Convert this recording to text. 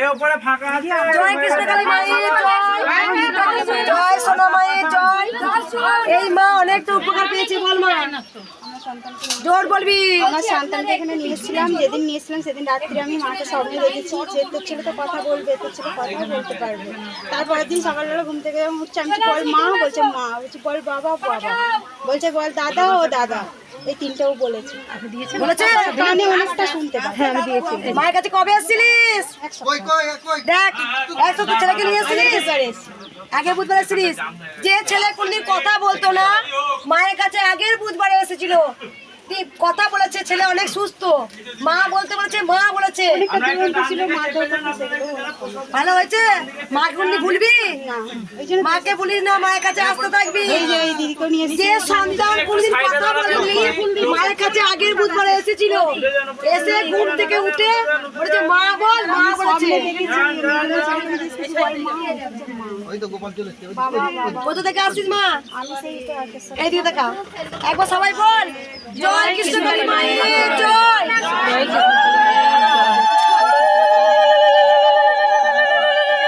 এ উপরে ফাঁকা আছে জয় কৃষ্ণ কালী জয়। জয় সোনা মায়ের জয়। এই মা অনেক তো উপকার পেয়েছে বল মা। জোর বলবি। আমার সন্তানকে এখানে নিয়ে এসেছিলাম যেদিন নিয়ে এসেছিলাম সেদিন রাত্রে আমি মাকে স্বপ্নে দেখেছি যে তোর ছেলে তো কথা বলবে তোর ছেলে কথা বলতে পারবে। তারপরের দিন সকালবেলা ঘুম থেকে উঠছে আমি বল মা বলছে মা। বলছি বল বাবা বাবা। বলছে বল দাদা ও দাদা। এই তিনটাও বলেছে। বলেছে কানে অনেকটা শুনতে পাই হ্যাঁ আমি দিয়েছি। মায়ের কাছে কবে আসছিলিস দেখ একশো তো ছেলেকে নিয়ে এসেছিলিস? আগের বুধবার এসেছিলিস? যে ছেলে কোনদিন কথা বলতো না মায়ের কাছে আগের বুধবার এসেছিল। কথা বলেছে ছেলে অনেক সুস্থ। মা বলতে বলেছে মা বলেছে। ভালো হয়েছে? মা কোনদিন ভুলবি? না ওই জন্য মাকে ভুলিস না মায়ের কাছে আসতে থাকবি। যে সন্তান কোনদিন কথা বলেনি মায়ের কাছে আগের বুধবারে এসেছিল। এসে ঘুম থেকে উঠে বলেছে মা বল মা বলেছে। কোথা থেকে আসছিস মা? আমি সেই তো আগে এই দিকে দেখা। একবার সবাই বল। জয়